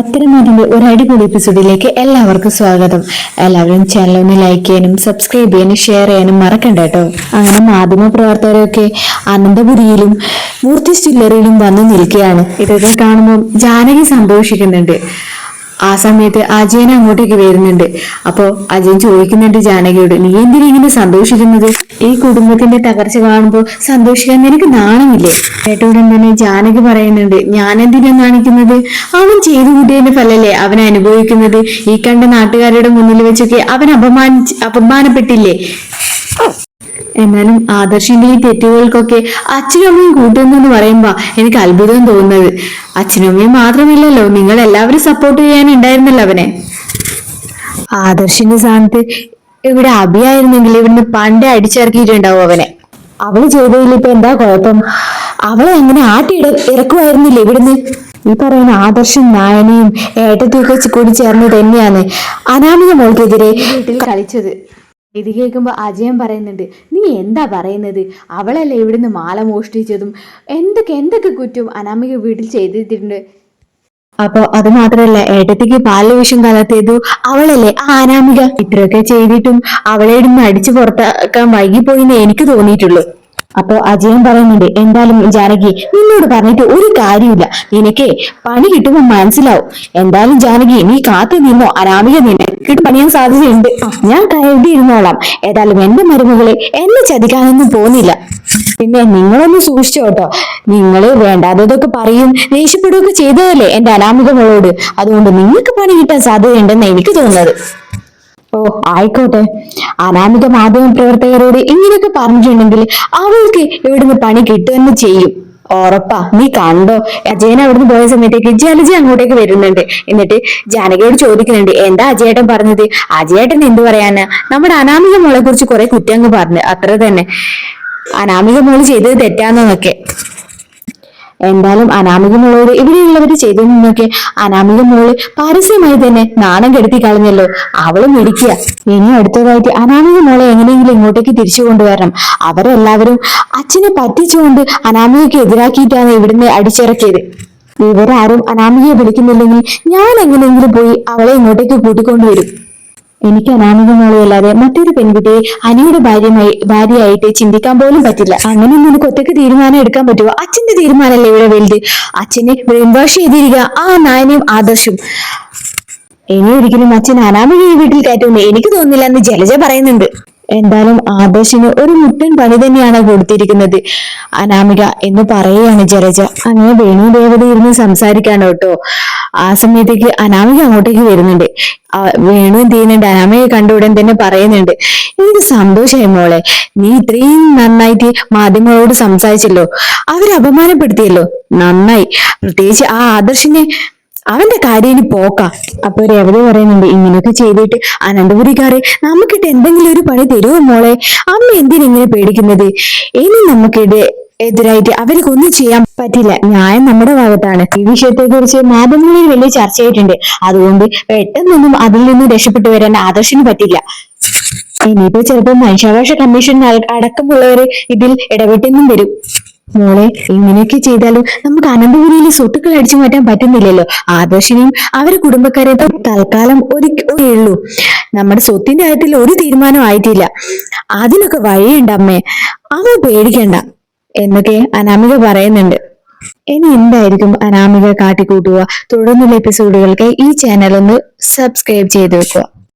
പത്തരമാറ്റിന്റെ ഒരു അടിപൊളി എപ്പിസോഡിലേക്ക് എല്ലാവർക്കും സ്വാഗതം. എല്ലാവരും ചാനൽ ഒന്ന് ലൈക്ക് ചെയ്യാനും സബ്സ്ക്രൈബ് ചെയ്യാനും ഷെയർ ചെയ്യാനും മറക്കണ്ട കേട്ടോ. അങ്ങനെ മാധ്യമ പ്രവർത്തകരൊക്കെ അനന്തപുരിയിലും മൂർത്തി സ്റ്റില്ലറിയിലും വന്നു നിൽക്കുകയാണ്. ഇതൊക്കെ കാണുമ്പോൾ ജാനകി സന്തോഷിക്കുന്നുണ്ട്. ആ സമയത്ത് അജയൻ അങ്ങോട്ടേക്ക് വരുന്നുണ്ട്. അപ്പോൾ അജയൻ ചോദിക്കുന്നുണ്ട് ജാനകിയോട് നീ എന്തിനാ ഇങ്ങനെ സന്തോഷിക്കുന്നത്? ഈ കുടുംബത്തിന്റെ തകർച്ച കാണുമ്പോൾ സന്തോഷിക്കാൻ എനിക്ക് നാണമില്ലേ? ഏട്ടോടൻ തന്നെ ജാനകി പറയുന്നുണ്ട് ഞാൻ എന്തിനാ നാണിക്കുന്നത്? അവൻ ചെയ്തു കൂട്ടിയതിന്റെ ഫലല്ലേ അവൻ അനുഭവിക്കുന്നത്? ഈ കണ്ട നാട്ടുകാരുടെ മുന്നിൽ വെച്ചൊക്കെ അവൻ അപമാനിച്ച് അപമാനപ്പെട്ടില്ലേ? എന്നാലും ആദർശിന്റെ ഈ തെറ്റുകൾക്കൊക്കെ അച്ഛനും അമ്മയും കൂട്ടുന്നെന്ന് പറയുമ്പോ എനിക്ക് അത്ഭുതം തോന്നുന്നത്. അച്ഛനും അമ്മയും മാത്രമല്ലല്ലോ നിങ്ങൾ എല്ലാവരും സപ്പോർട്ട് ചെയ്യാൻ ചെയ്യാനുണ്ടായിരുന്നല്ലോ അവനെ. ആദർശിന്റെ സ്ഥാനത്ത് ഇവിടെ അഭിയായിരുന്നെങ്കിൽ ഇവിടുന്ന് പണ്ടേ അടിച്ചിറക്കിയിട്ടുണ്ടാവും അവനെ. അവൾ ചെയ്തതിൽ ഇപ്പൊ എന്താ കുഴപ്പം? അവളെ എങ്ങനെ ആട്ടി ഇറക്കുമായിരുന്നില്ലേ ഇവിടുന്ന്? ഈ പറയുന്ന ആദർശം നായനയും ഏട്ടത്തിയൊക്കെ കൂടി ചേർന്ന് തന്നെയാണ്. അനാമിക മോൾക്കെതിരെ കളിച്ചത്. ഇത് കേൾക്കുമ്പോ അജയൻ പറയുന്നുണ്ട് നീ എന്താ പറയുന്നത്? അവളല്ലേ ഇവിടുന്ന് മാല മോഷ്ടിച്ചതും എന്തൊക്കെ എന്തൊക്കെ കുറ്റം അനാമിക വീട്ടിൽ ചെയ്തിട്ടുണ്ട്? അപ്പൊ അത് മാത്രല്ല ഏട്ടത്തിക്ക് പാൽ വിഷം കലർത്തിയതു അവളല്ലേ ആ അനാമിക ഇത്രയൊക്കെ ചെയ്തിട്ടും അവളെ ഇടുന്ന് അടിച്ചു പുറത്താക്കാൻ വൈകിപ്പോയിന്ന് എനിക്ക് തോന്നിയിട്ടുള്ളൂ. അപ്പൊ അജയൻ പറയുന്നുണ്ട് എന്തായാലും ജാനകി നിന്നോട് പറഞ്ഞിട്ട് ഒരു കാര്യമില്ല നിനക്ക് പണി കിട്ടുമ്പോൾ മനസ്സിലാവും. എന്തായാലും ജാനകി നീ കാത്തു നിന്നോ? അനാമിക നിനക്ക് പണിയാൻ സാധ്യതയുണ്ട്. ഞാൻ കരുതി ഇരുന്നോളാം ഏതായാലും എന്റെ മരുമകളെ എന്നെ ചതിക്കാനൊന്നും പോകുന്നില്ല. പിന്നെ നിങ്ങളൊന്ന് സൂക്ഷിച്ചോ കേട്ടോ. നിങ്ങൾ വേണ്ടാത്തതൊക്കെ പറയും ദേഷ്യപ്പെടുകയൊക്കെ ചെയ്തതല്ലേ എന്റെ അനാമിക മോളോട്. അതുകൊണ്ട് നിങ്ങൾക്ക് പണി കിട്ടാൻ സാധ്യതയുണ്ടെന്ന് എനിക്ക് തോന്നുന്നത്. ഓ ആയിക്കോട്ടെ. അനാമിക മാധ്യമ പ്രവർത്തകരോട് ഇങ്ങനെയൊക്കെ പറഞ്ഞിട്ടുണ്ടെങ്കിൽ അവൾക്ക് ഇവിടുന്ന് പണി കിട്ടുമെന്ന് ചെയ്യും. ഉറപ്പാ നീ കണ്ടോ അജയൻ അവിടുന്ന് പോയ സമയത്തേക്ക് ജലജ അങ്ങോട്ടേക്ക് വരുന്നുണ്ട്. എന്നിട്ട് ജാനകിയോട് ചോദിക്കുന്നുണ്ട് എന്താ അജയേട്ടൻ പറഞ്ഞത്? അജയേട്ടൻ എന്ത് പറയാനാ? നമ്മുടെ അനാമിക മോളെ കുറിച്ച് കുറെ കുറ്റങ്ങ് പറഞ്ഞു. അത്ര തന്നെ. അനാമിക മോൾ ചെയ്തത് തെറ്റാന്നൊക്കെ. എന്തായാലും അനാമിക മോളോട് ഇവിടെയുള്ളവർ ചെയ്തു നിന്നൊക്കെ അനാമിക മോൾ പരസ്യമായി തന്നെ നാണം കെടുത്തി കളഞ്ഞല്ലോ. അവൾ മിടിക്കുക ഇനി അടുത്തതായിട്ട് അനാമിക മോളെ എങ്ങനെയെങ്കിലും ഇങ്ങോട്ടേക്ക് തിരിച്ചു കൊണ്ടുവരണം. അവരെല്ലാവരും അച്ഛനെ പറ്റിച്ചുകൊണ്ട് അനാമികയ്ക്ക് എതിരാക്കിയിട്ടാണ് ഇവിടുന്ന് അടിച്ചിറക്കിയത്. ഇവരാരും അനാമികയെ വിളിക്കുന്നില്ലെങ്കിൽ ഞാൻ എങ്ങനെയെങ്കിലും പോയി അവളെ ഇങ്ങോട്ടേക്ക് കൂട്ടിക്കൊണ്ടുവരും. എനിക്ക് അനാമിക മോളെയല്ലാതെ മറ്റൊരു പെൺകുട്ടിയെ അനിയുടെ ഭാര്യമായി ഭാര്യയായിട്ട് ചിന്തിക്കാൻ പോലും പറ്റില്ല. അങ്ങനെ നിനക്ക് ഒറ്റയ്ക്ക് തീരുമാനം എടുക്കാൻ പറ്റുമോ അച്ഛന്റെ തീരുമാനമല്ലേ ഇവിടെ വലുത്? അച്ഛനെ ബ്രെയിൻ വാഷ് ചെയ്തിരിക്കുക ആ നായനയും ആദർശും. ഇനി ഒരിക്കലും അച്ഛൻ അനാമിക ഈ വീട്ടിൽ കയറ്റുമെന്ന് എനിക്ക് തോന്നുന്നില്ല എന്ന് ജലജ പറയുന്നുണ്ട്. എന്തായാലും ആദർശിന് ഒരു മുട്ടൻ പണി തന്നെയാണ് കൊടുത്തിരിക്കുന്നത്. അനാമിക എന്ന് പറയുകയാണ് ജലജ. അങ്ങനെ വേണു ദേവത ഇരുന്ന് സംസാരിക്കാണ് കേട്ടോ. ആ സമയത്തേക്ക് അനാമിക അങ്ങോട്ടേക്ക് വരുന്നുണ്ട്. വേണു എന്ത് ചെയ്യുന്നുണ്ട്? അനാമിക കണ്ട ഉടൻ തന്നെ പറയുന്നുണ്ട് എനിക്ക് സന്തോഷമായി മോളെ. നീ ഇത്രയും നന്നായിട്ട് മാധ്യമങ്ങളോട് സംസാരിച്ചല്ലോ. അവരെ അപമാനപ്പെടുത്തിയല്ലോ. നന്നായി. പ്രത്യേകിച്ച് ആ ആദർശിനെ അവന്റെ കാര്യം ഇനി പോക്കാം. അപ്പൊ രവതി പറയുന്നുണ്ട് ഇങ്ങനെയൊക്കെ ചെയ്തിട്ട് അനന്തപുരിക്കാരെ നമുക്കിട്ട് എന്തെങ്കിലും ഒരു പണി തരുമോ മോളെ? അമ്മ എന്തിനെ പേടിക്കുന്നത്? ഇനി നമുക്കിടെ എതിരായിട്ട് അവർക്കൊന്നും ചെയ്യാൻ പറ്റില്ല. ന്യായം നമ്മുടെ ഭാഗത്താണ്. ഈ വിഷയത്തെ കുറിച്ച് മാധ്യമങ്ങളിൽ വലിയ ചർച്ചയായിട്ടുണ്ട്. അതുകൊണ്ട് പെട്ടെന്നൊന്നും അതിൽ നിന്ന് രക്ഷപ്പെട്ടു വരാൻ ആദർശിന് പറ്റില്ല. ഇനിയിപ്പോ ചിലപ്പോ മനുഷ്യാവകാശ കമ്മീഷൻ അട- അടക്കമുള്ളവര് ഇതിൽ ഇടപെട്ടെന്നും വരും. മോളെ ഇങ്ങനെയൊക്കെ ചെയ്താലും നമുക്ക് അനന്തപുരിയിലെ സ്വത്തുക്കൾ അടിച്ചു മാറ്റാൻ പറ്റുന്നില്ലല്ലോ. ആദർശിനെയും അവരെ കുടുംബക്കാരെ തൽക്കാലം ഒരു ഉള്ളൂ. നമ്മുടെ സ്വത്തിന്റെ കാര്യത്തിൽ ഒരു തീരുമാനം ആയിട്ടില്ല. അതിനൊക്കെ വഴിയുണ്ട് അമ്മേ. അവ പേടിക്കണ്ട. എന്നൊക്കെ അനാമിക പറയുന്നുണ്ട്. ഇനി എന്തായിരിക്കും അനാമിക കാട്ടിക്കൂട്ടുക? തുടർന്നുള്ള എപ്പിസോഡുകൾക്ക് ഈ ചാനൽ ഒന്ന് സബ്സ്ക്രൈബ് ചെയ്ത് വെക്കുക.